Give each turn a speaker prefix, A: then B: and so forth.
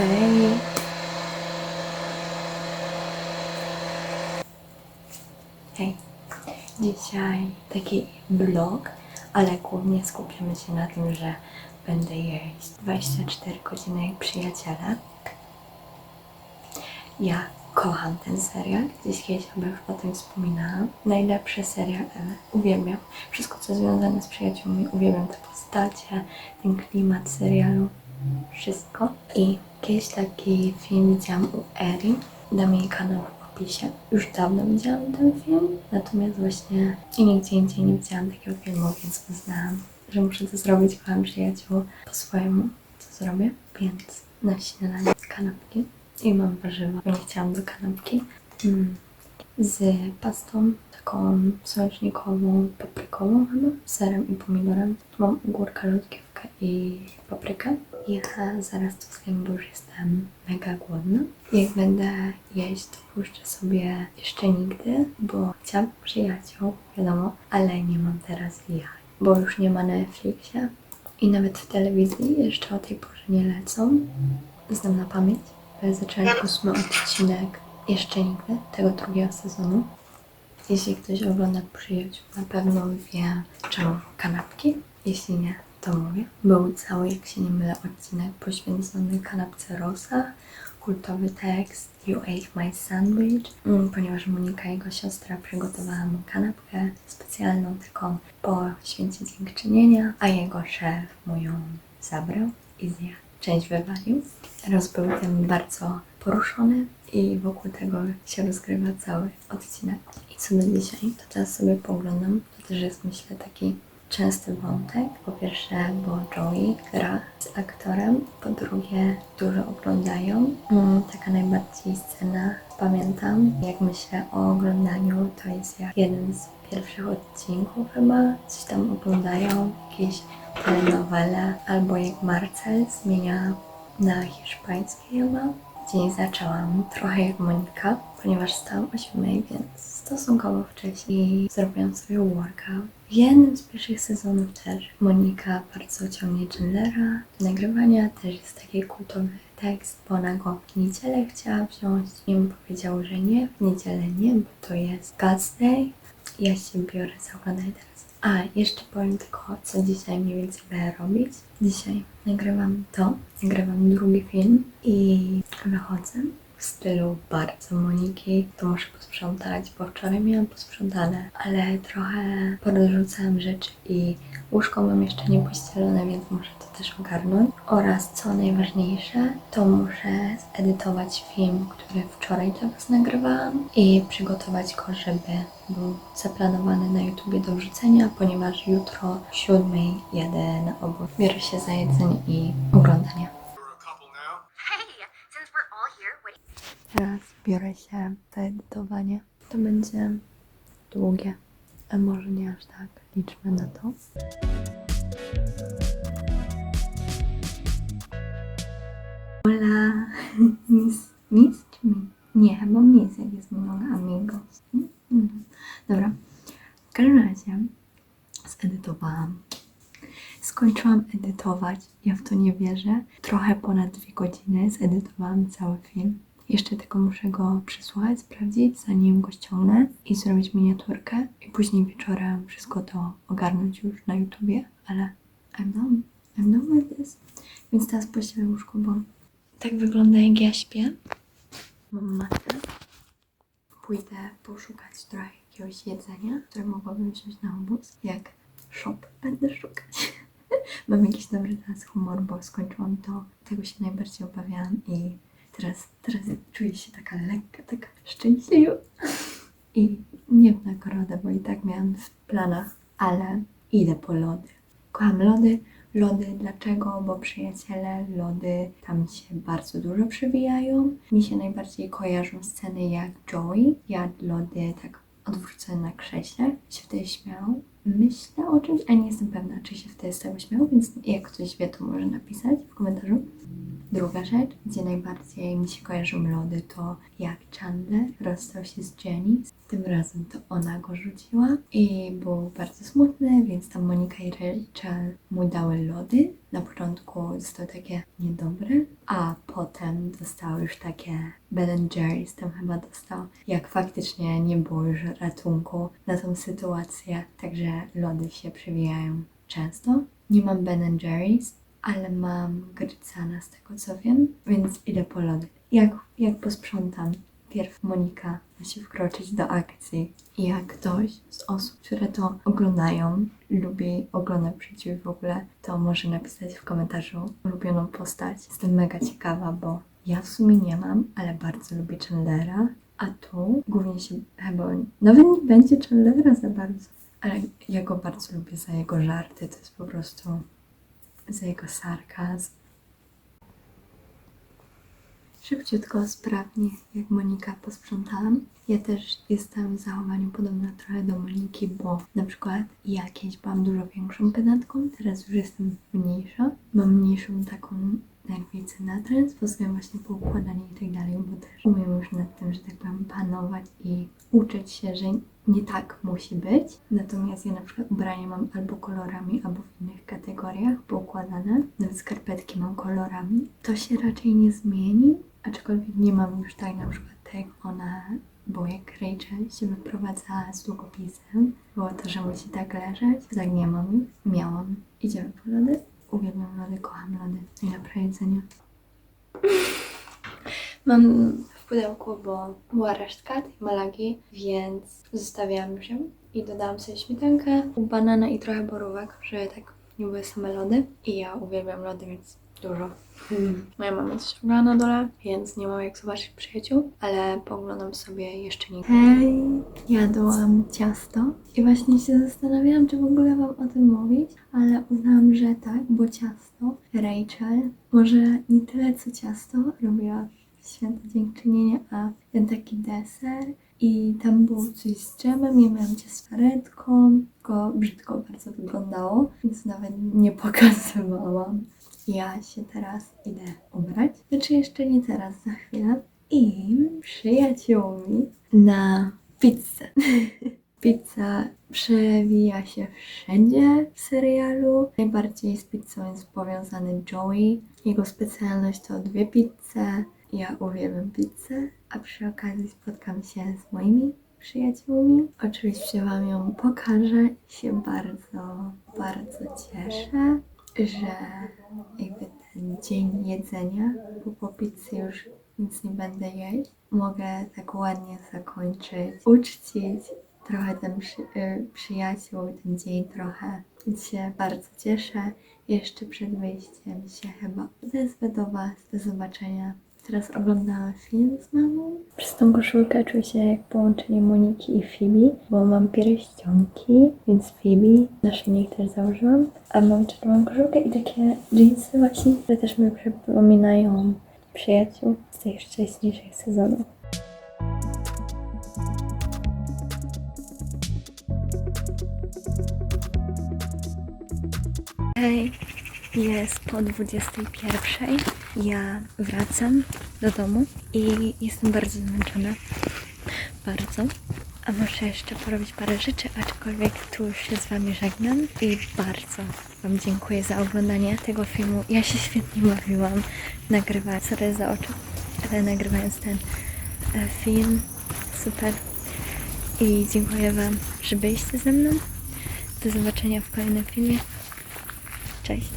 A: Hej. Hej. Dzisiaj taki vlog, ale głównie skupiamy się na tym, że będę jeść 24 godziny jak przyjaciele. Ja kocham ten serial. Gdzieś kiedyś już o tym wspominałam. Najlepszy serial ever. Uwielbiam. Wszystko, co związane z przyjaciółmi. Uwielbiam te postacie, ten klimat serialu. Wszystko. I kiedyś taki film widziałam u Eri. Dam jej kanał w opisie. Już dawno widziałam ten film, natomiast właśnie nigdzie indziej nie widziałam takiego filmu, więc uznałam, że muszę to zrobić. Kocham przyjaciół po swojemu, co zrobię. Więc na śniadanie kanapki i mam warzywa, nie chciałam do kanapki. Mm. Z pastą taką słonecznikową, paprykową chyba, serem i pomidorem. Tu mam ogórka, rzodkiewkę i paprykę. Ja zaraz to zjem, bo już jestem mega głodna. Jak będę jeść, to puszczę sobie jeszcze nigdy, bo chciałam przyjaciół, wiadomo, ale nie mam teraz jak, bo już nie ma na Netflixie. I nawet w telewizji jeszcze o tej porze nie lecą. Znam na pamięć. Zaczęli ósmy odcinek jeszcze nigdy, tego drugiego sezonu. Jeśli ktoś ogląda przyjaciół, na pewno wie czemu kanapki. Jeśli nie, to mówię. Był cały, jak się nie mylę, odcinek poświęcony kanapce Rosa. Kultowy tekst You ate my sandwich, mm, ponieważ Monika, jego siostra, przygotowała mu kanapkę specjalną, taką po święcie dziękczynienia, a jego szef mu ją zabrał i zjadł. Część wywalił. Teraz był tym bardzo poruszony i wokół tego się rozgrywa cały odcinek. I co do dzisiaj, to teraz sobie poglądam. To też jest myślę taki częsty wątek. Po pierwsze, bo Joey gra z aktorem, po drugie, dużo oglądają. Mm, taka najbardziej scena, pamiętam, jak myślę o oglądaniu, to jest jak jeden z pierwszych odcinków chyba, coś tam oglądają, jakieś telenowele, albo jak Marcel zmienia na hiszpański chyba. Dzień zaczęłam trochę jak Monika, ponieważ stałam o 7, więc stosunkowo wcześniej zrobiłam sobie workout. W jednym z pierwszych sezonów też Monika bardzo ciągnie Chandlera do nagrywania. Też jest taki kultowy tekst, bo ona go w niedzielę chciała wziąć i mu powiedział, że nie, w niedzielę nie, bo to jest God's Day. Ja się biorę za oglądanie teraz. A, jeszcze powiem tylko, co dzisiaj mniej więcej będę robić. Dzisiaj nagrywam to, nagrywam drugi film i wychodzę w stylu bardzo Moniki. To muszę posprzątać, bo wczoraj miałam posprzątane, ale trochę porozrzucałam rzeczy i łóżko mam jeszcze nie pościelone, więc muszę to też ogarnąć. Oraz co najważniejsze, to muszę zedytować film, który wczoraj dla Was nagrywałam i przygotować go, żeby był zaplanowany na YouTubie do wrzucenia, ponieważ jutro o 7 jadę na obóz. Biorę się za jedzenie i oglądanie. Teraz biorę się za edytowanie. To będzie długie, a może nie aż tak. Liczmy na to. Hola, mis, mis czy mi? Nie, chyba mis, jak jest mnoga amigos. Mhm. Dobra, w każdym razie zedytowałam. Skończyłam edytować, ja w to nie wierzę. Trochę ponad dwie godziny zedytowałam cały film. Jeszcze tylko muszę go przysłuchać, sprawdzić, zanim go ściągnę i zrobić miniaturkę. I później wieczorem wszystko to ogarnąć już na YouTubie, ale I'm done. I'm done with this. Więc teraz pościelę łóżko, bo tak wygląda jak ja śpię. Mam matę. Pójdę poszukać trochę jakiegoś jedzenia, które mogłabym wziąć na obóz. Jak shop będę szukać. Mam jakiś dobry teraz humor, bo skończyłam to. Tego się najbardziej obawiałam i teraz, teraz czuję się taka lekka, taka szczęśliwa. I nie w nagrodę, bo i tak miałam w planach, ale idę po lody. Kocham lody. Lody, dlaczego? Bo przyjaciele, lody tam się bardzo dużo przewijają. Mi się najbardziej kojarzą sceny jak Joey jadł lody tak odwrócony na krześle, się wtedy śmiał. Myślę o czymś, a nie jestem pewna, czy się wtedy z tego śmiał, więc jak ktoś wie, to może napisać w komentarzu. Druga rzecz, gdzie najbardziej mi się kojarzą lody, to jak Chandler rozstał się z Jenny. Tym razem to ona go rzuciła i był bardzo smutny, więc tam Monika i Rachel mu dały lody. Na początku zostały takie niedobre, a potem dostały już takie Ben Jerry's, tam chyba dostał, jak faktycznie nie było już ratunku na tą sytuację, także lody się przewijają często. Nie mam Ben Jerry's, ale mam Grycana z tego co wiem, więc idę po lody. Jak, jak posprzątam, pierw Monika musi wkroczyć do akcji. I jak ktoś z osób, które to oglądają, lubi oglądać przeciw w ogóle, to może napisać w komentarzu ulubioną postać. Jestem mega ciekawa, bo ja w sumie nie mam, ale bardzo lubię Chandlera. A tu głównie się chyba nawet nie będzie Chandlera za bardzo, ale ja go bardzo lubię za jego żarty. To jest po prostu za jego sarkazm. Szybciutko, sprawnie, jak Monika posprzątałam. Ja też jestem w zachowaniu podobna trochę do Moniki, bo na przykład ja kiedyś byłam dużo większą pedantką, teraz już jestem mniejsza. Mam mniejszą taką nerwicę na pod względem właśnie poukładania i tak dalej, bo też umiem już nad tym, że tak powiem, panować i uczyć się, że nie tak musi być. Natomiast ja na przykład ubrania mam albo kolorami, albo w innych kategoriach poukładane. Nawet skarpetki mam kolorami. To się raczej nie zmieni, aczkolwiek nie mam już tak na przykład tak jak ona bo jak Rachel się wyprowadzała z długopisem, było to, że musi tak leżeć. Tak nie mam. Miałam. Idziemy po lody. Uwielbiam lody, kocham lody. Najlepsze jedzenie. Mam w pudełku, bo była resztka tej malagi, więc zostawiałam już ją i dodałam sobie śmietankę, banana i trochę borówek, żeby tak nie były same lody. I ja uwielbiam lody, więc dużo. Moja mama coś robiła na dole, więc nie mam jak zobaczyć przyjaciół, ale poglądam sobie jeszcze nie. Hej, jadłam ciasto i właśnie się zastanawiałam, czy w ogóle Wam o tym mówić, ale uznałam, że tak, bo ciasto Rachel może nie tyle co ciasto robiła w święto dziękczynienia, a ten taki deser i tam było coś z dżemem, ja miałam cię z faretką, tylko brzydko bardzo wyglądało, więc nawet nie pokazywałam. Ja się teraz idę ubrać. Znaczy jeszcze nie teraz, za chwilę. I przyjaciółmi na pizzę. Pizza przewija się wszędzie w serialu. Najbardziej z pizzą jest powiązany Joey. Jego specjalność to dwie pizze. Ja uwielbiam pizzę, a przy okazji spotkam się z moimi przyjaciółmi. Oczywiście Wam ją pokażę. Się bardzo, bardzo cieszę, że jakby ten dzień jedzenia, bo po pizzy już nic nie będę jeść. Mogę tak ładnie zakończyć, uczcić trochę ten przy, y, przyjaciół, ten dzień trochę. Więc się bardzo cieszę. Jeszcze przed wyjściem się chyba odezwę do Was. Do zobaczenia. Teraz oglądałam film z mamą. Przez tą koszulkę czuję się jak połączenie Moniki i Phoebe, bo mam pierścionki, więc Phoebe naszyjnik też założyłam. A mam czerwoną koszulkę i takie jeansy właśnie, które też mi przypominają przyjaciół z tych wcześniejszych sezonów. Hej, jest po 21. Ja wracam do domu i jestem bardzo zmęczona. Bardzo. A muszę jeszcze porobić parę rzeczy, aczkolwiek tu już się z Wami żegnam i bardzo Wam dziękuję za oglądanie tego filmu. Ja się świetnie bawiłam nagrywając, sorry za oczy, ale nagrywając ten e, film. Super. I dziękuję Wam, że byliście ze mną. Do zobaczenia w kolejnym filmie. Cześć.